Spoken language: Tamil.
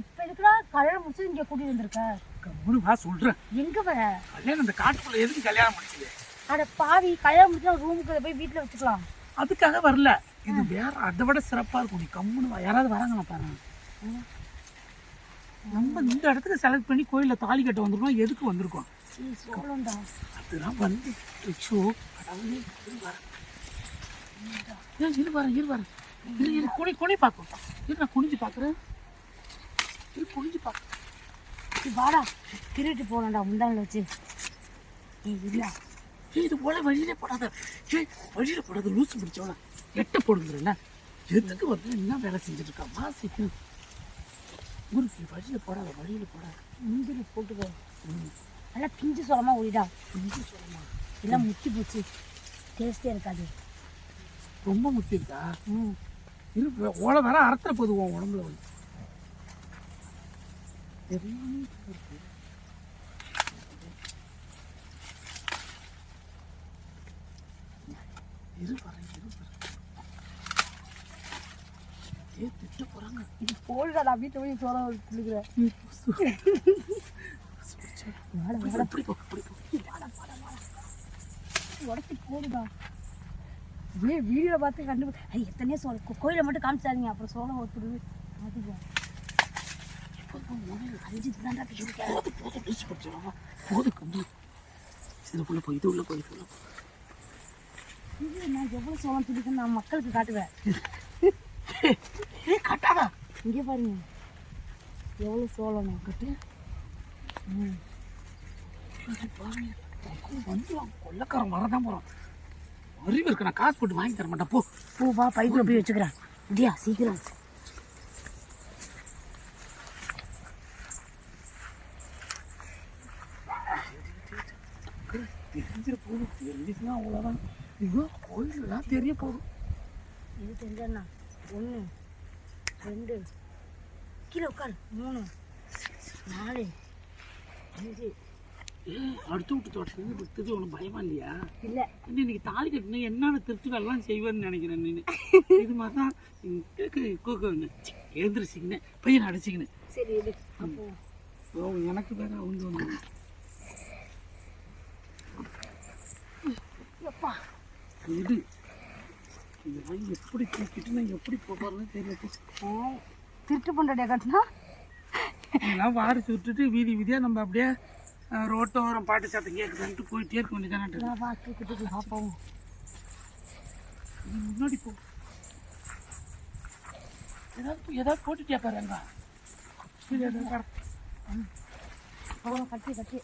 இப்ப எதுக்குடா கல்யாணம் முடிச்சு இங்க கூட்டிட்டு வந்திருக்க? கம்முனு வா சொல்றேன். எங்க வர? கல்யாணம் இந்த காட்டுக்குள்ள எதுக்கு கல்யாணம் முடிச்சது அட பாவி கல்யாணம் முடிச்சா ரூமுக்கு போய் வீட்டுல வச்சுக்கலாம். அதுக்காக வரல. இது வேற அதை விட சிறப்பா இருக்கும். நீ கம்முனு வா. யாராவது வராங்களா பாருங்க நம்ம இந்த இடத்துக்கு செலக்ட் பண்ணி கோயில்ல தாலி கட்ட வந்திருக்கோம். எதுக்கு வந்திருக்கோம்? அதெல்லாம் வந்து. ஐயோ, கடவுளே, இரு இரு வரேன் இரு இரு குனி குனி பார்க்கும் இரு நான் குனிஞ்சு பார்க்குறேன் ஏய், வாடா. திருட்டு போனடா முந்தானில் வச்சு. இல்ல. இது போல வழியிலே போடாத. ஏய் வழியில போடாத லூசு பிடிச்சவள. எட்ட போடுங்கிறல்ல எதுக்கு வந்து என்ன வேலை செஞ்சுட்டு இருக்கா வாசிக்கும் ஊருக்கு வழியில போடாத வழியில போடாத. முந்திரி போட்டுக்கோ நல்லா பிஞ்சு சோளமா ஒழிடா கொஞ்சம் சொல்லமா எல்லாம் முத்தி போச்சு. டேஸ்டே இருக்காது. ரொம்ப முத்தி இருக்கா? ம். இரு ஓலை வேற அறத்துற உன் உடம்புல வந்து தெரியாம இருக்கு. இரு வரேன் இரு வரேன் ஏ திட்ட போறாங்க இது போடுடா நான் வீட்டை போய் சோளம் குளிக்கிறேன் உடச்சி போடுடா ஏ வீடியோ பார்த்து கண்டு எத்தனையோ சோளம் கோயில கோயிலை மட்டும் காமிச்சாதீங்க அப்புறம் சோளம் ஒத்துடுது மாற்றிக்கோ போதும் கம்மி இதுக்குள்ள போய் இது உள்ள போய் இது நான் எவ்வளோ சோளம் பிடிக்கும் நான் மக்களுக்கு காட்டுவேன் ஏய் கட்டாதா இங்கே பாருங்க எவ்வளோ சோளம் கட்டு ம் வந்துடுவான் கொள்ளக்காரன் வரதான் போகிறான் அறிவு இருக்கு நான் காசு போட்டு வாங்கி தர மாட்டேன் போ போ வா பைப்பில் போய் வச்சுக்கிறேன் இடியா சீக்கிரம் தெரிஞ்சிட போதும். தெரிஞ்சுச்சுன்னா அவ்வளோதான் ஐயோ கோயிலெலாம் தெரிய போதும். இது தெரிஞ்சண்ணா ஒன்று ரெண்டு. கீழே உட்காரு. மூணு நாலு அஞ்சு. அடுத்து விட்டு தோட்டத்துலேருந்து விட்டது. உனக்கு பயமா இல்லையா? இல்லை. இன்னைக்கு தாலி கட்டினா என்னென்ன திருட்டு வேலைலாம் செய்வேன்னு நினைக்கிறேன் நீ இது மாதிரி தான் கூக்குங்க எழுந்திரிச்சிங்கன்னு பையனை அடிச்சிங்கன்னு சரி எனக்கு வேற அவங்க வந்து இது. இதெல்லாம் எப்படி தூக்கிட்டு நான் எப்படி போடுறேன்னு தெரியல திருட்டு பண்ணுறடைய கட்டினா? இதெல்லாம் வாரிசு விட்டுட்டு வீதி வீதியாக நம்ம அப்படியே ரோட்டோரம் பாட்டு சத்தம் கேட்குதுன்ட்டு போயிட்டே இருக்க வேண்டியதானே நீ முன்னாடி போ. ஏதாவது ஏதாவது போட்டுட்டே பாருங்க கட்டி கட்டி.